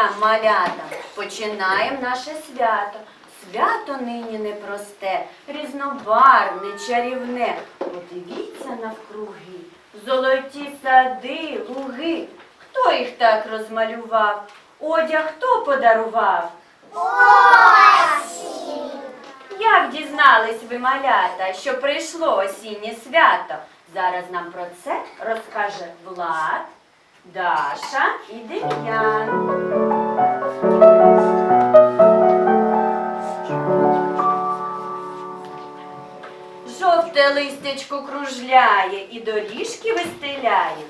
дня, малята, починаємо наше свято. Свято нині непросте, різнобарвне, чарівне. Подивіться навкруги, золоті сади, луги. Хто їх так розмалював? Одяг хто подарував? Як дізнались ви, малята, що прийшло осіннє свято? Зараз нам про це розкаже Влад, Даша і Дем'ян. Листячко кружляє і доріжки вистеляє.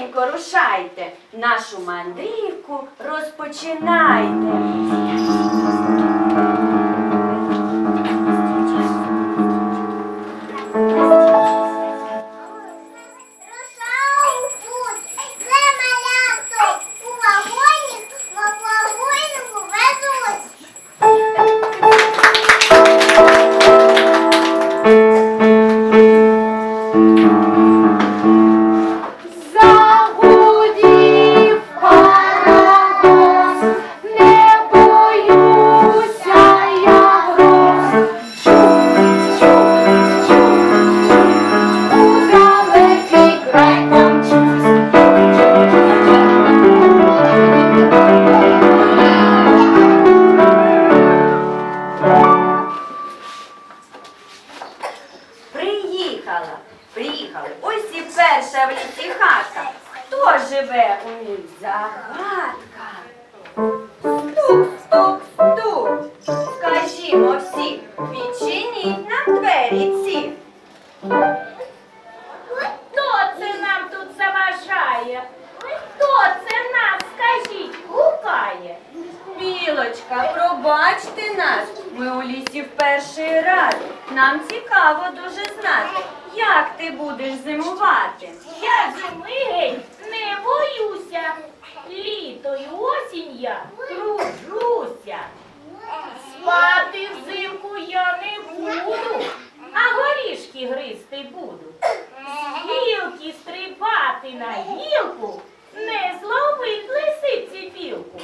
Швиденько рушайте, нашу мандрівку розпочинайте. Білочка, пробачте нас. Ми у лісі в перший раз. Нам цікаво дуже знати, як ти будеш зимувати. Я зими геть не боюся. Літо й осінь я кружуся. Спати взимку я не буду, а горішки гризти буду. З гілки стрибати на гілку, не зловить лисиці білку.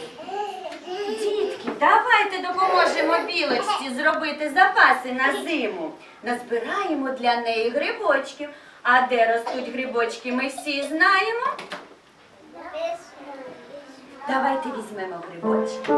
Дітки, давайте допоможемо білочці зробити запаси на зиму. Назбираємо для неї грибочків. А де ростуть грибочки, ми всі знаємо. Давайте візьмемо грибочки.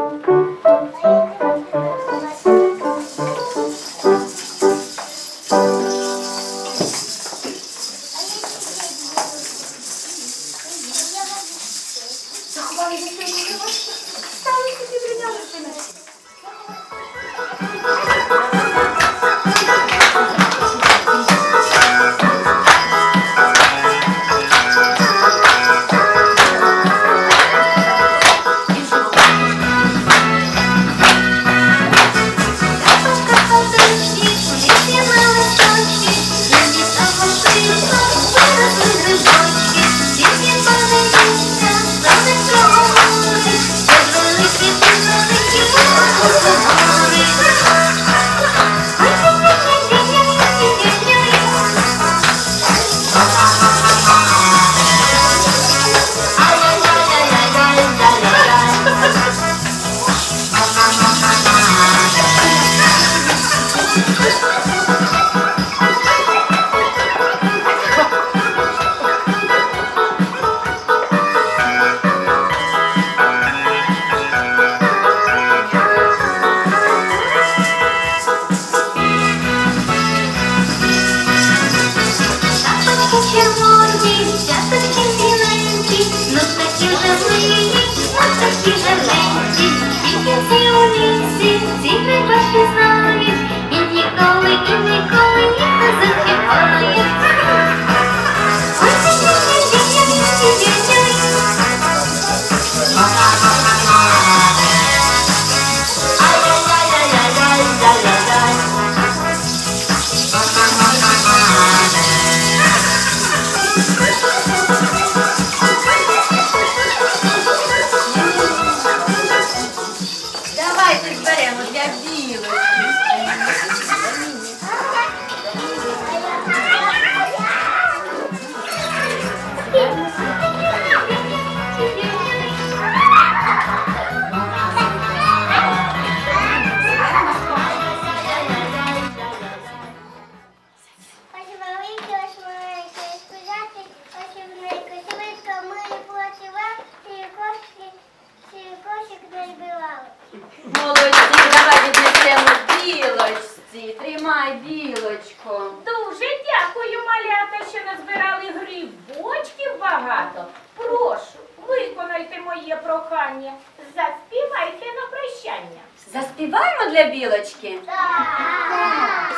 Білочку. Дуже дякую, малята, що назбирали грибочків багато. Прошу, виконайте моє прохання. Заспівайте на прощання. Заспіваємо для білочки. Так.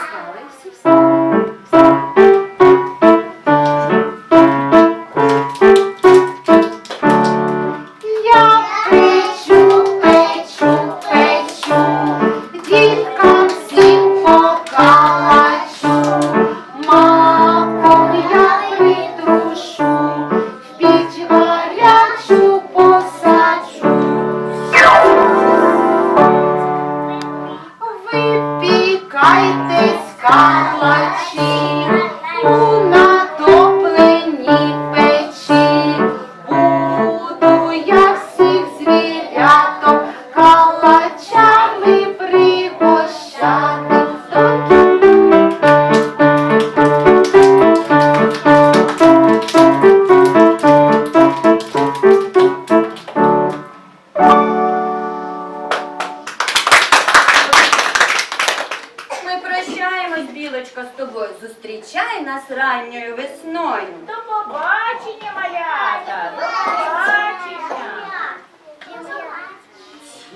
Зустрічай нас ранньою весною. До побачення, малята! До побачення!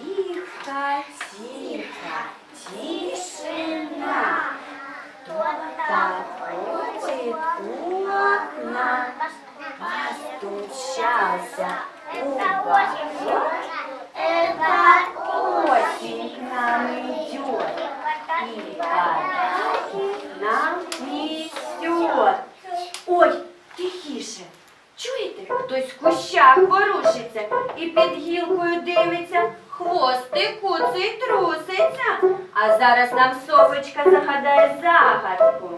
Тиха, тиха, тишина. Так ходит у окна, постучался у ворот. Это осень к нам идет, и подарки тихіше. Чуєте, хтось в кущах ворушиться і під гілкою дивиться, хвостик куций труситься. А зараз нам Софочка загадає загадку.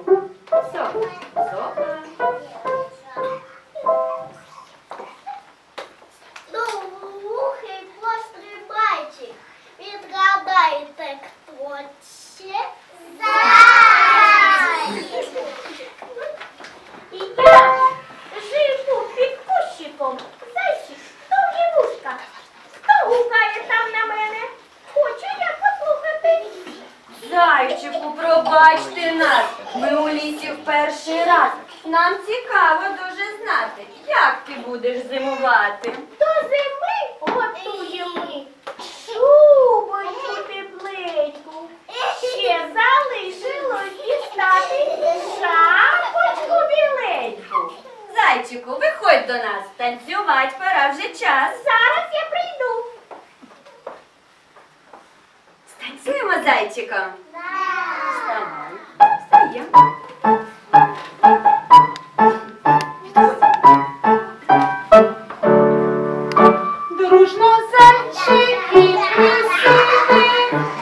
Софа, Софа. Довгий пострибайчик. Відгадайте, хто? Пробачте нас. Ми у лісі в перший раз. Нам цікаво дуже знати, як ти будеш зимувати. До зими готуємо шубочку тепленьку. Ще залишилось дістати шапочку біленьку. Зайчику, виходь до нас, танцювати пора вже час. Зараз я прийду. Станцюємо зайчиком. Вставай. Дружно зайчики присіли,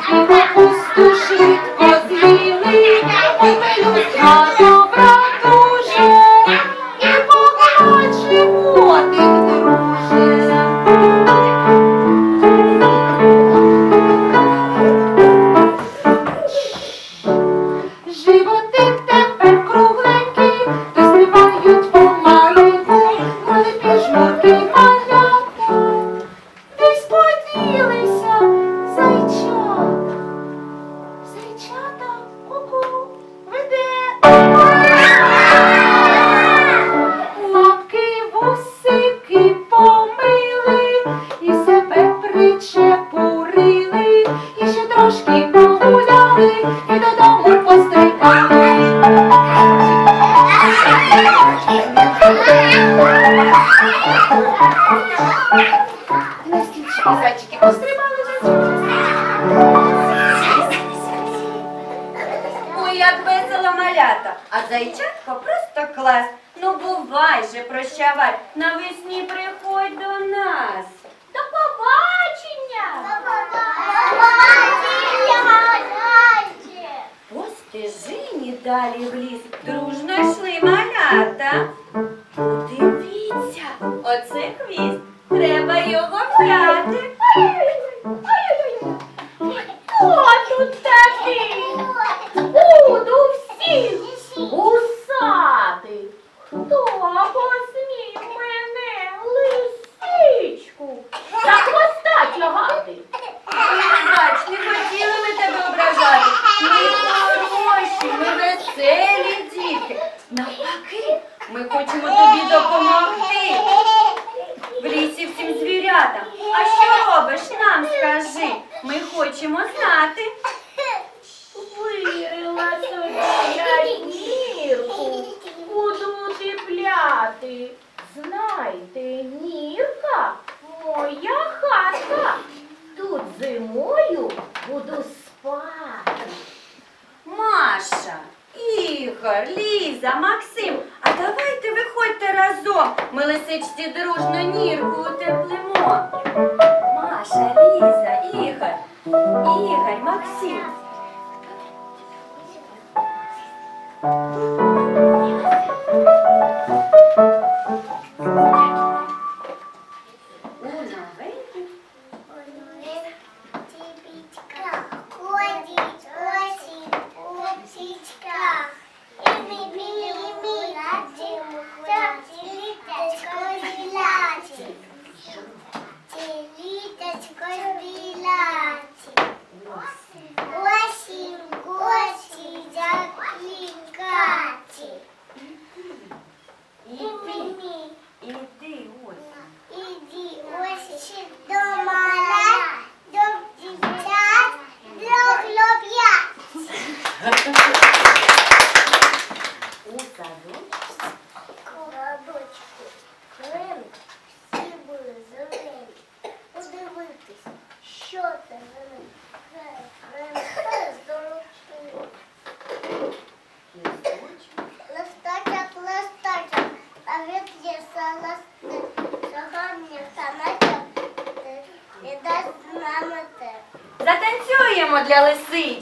і капусту швидко з'їли, і на хвіст, треба його взяти. Galaxy.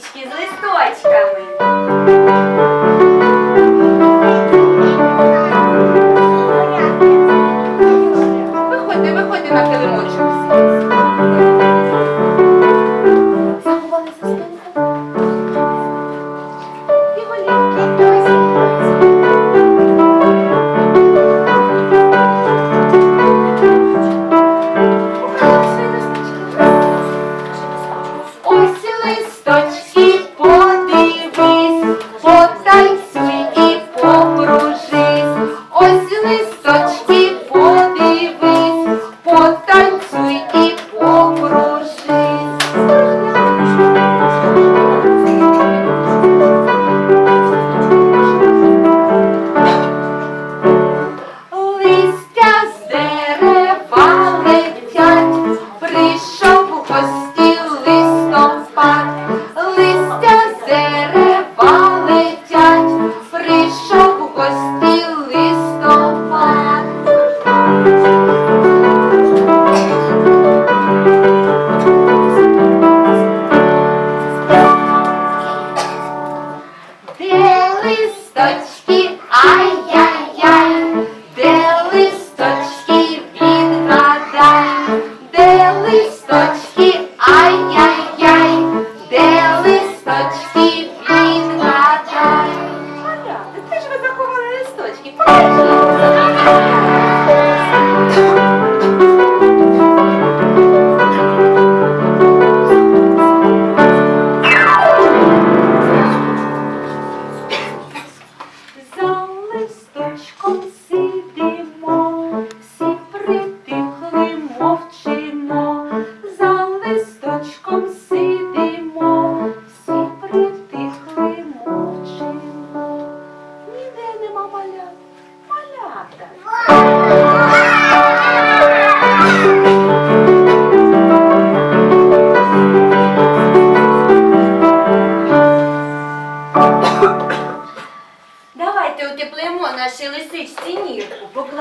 Thank you.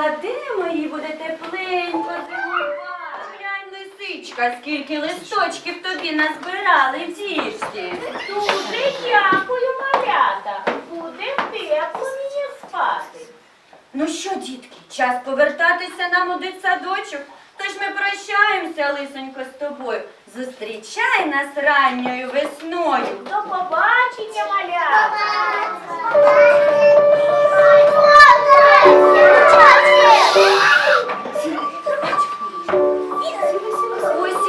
Покладемо її, буде тепленько зимувати. Глянь, лисичка, скільки листочків тобі назбирали в. Дуже дякую, малята. Буде тепло мені спати. Ну що, дітки, час повертатися нам у дитсадочок. Тож ми прощаємося, лисонько, з тобою. Зустрічай нас ранньою весною. До побачення, малята. Ось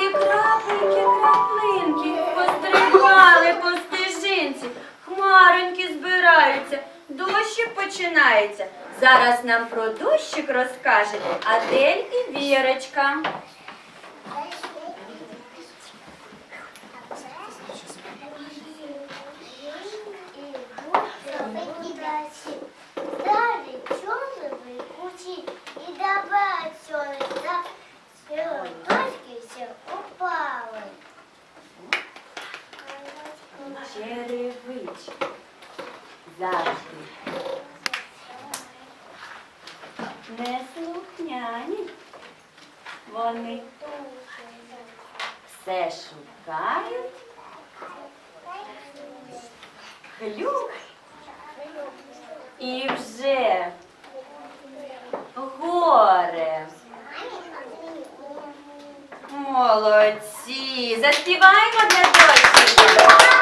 і крапельки, краплинки, пострибали по стежинці, хмароньки збираються, дощик починається. Зараз нам про дощик розкаже Адель і Вірочка. Дочки. Черевич. Завжди. Неслухняні. Вони все шукають. Хлюк. І вже Молодці! Заспіваємо для дочки.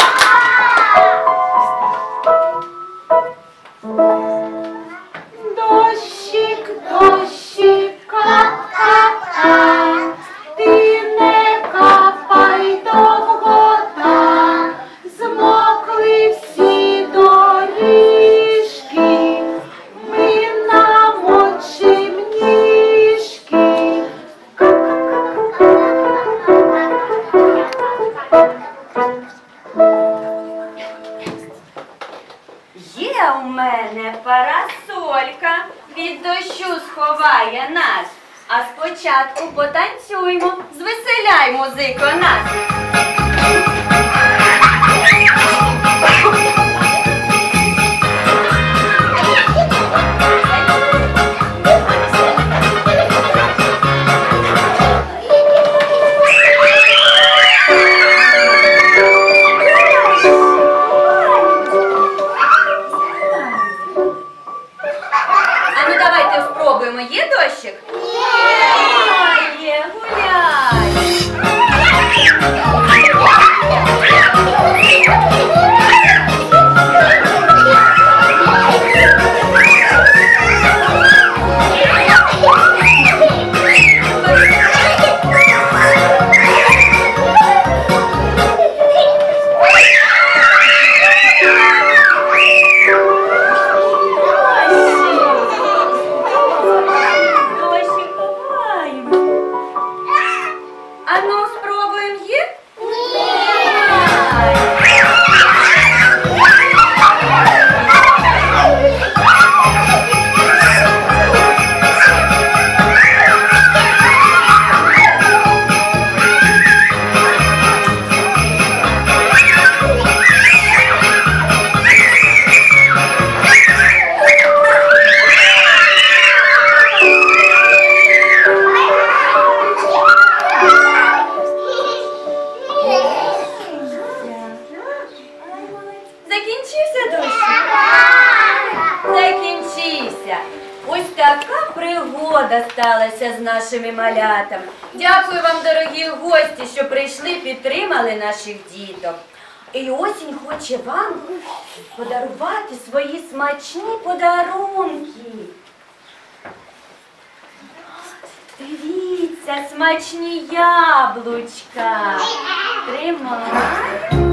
Пригода з нашими малятами. Дякую вам, дорогі гості, що прийшли, підтримали наших діток. І осінь хоче вам подарувати свої смачні подарунки. Дивіться, смачні яблучка. Тримай.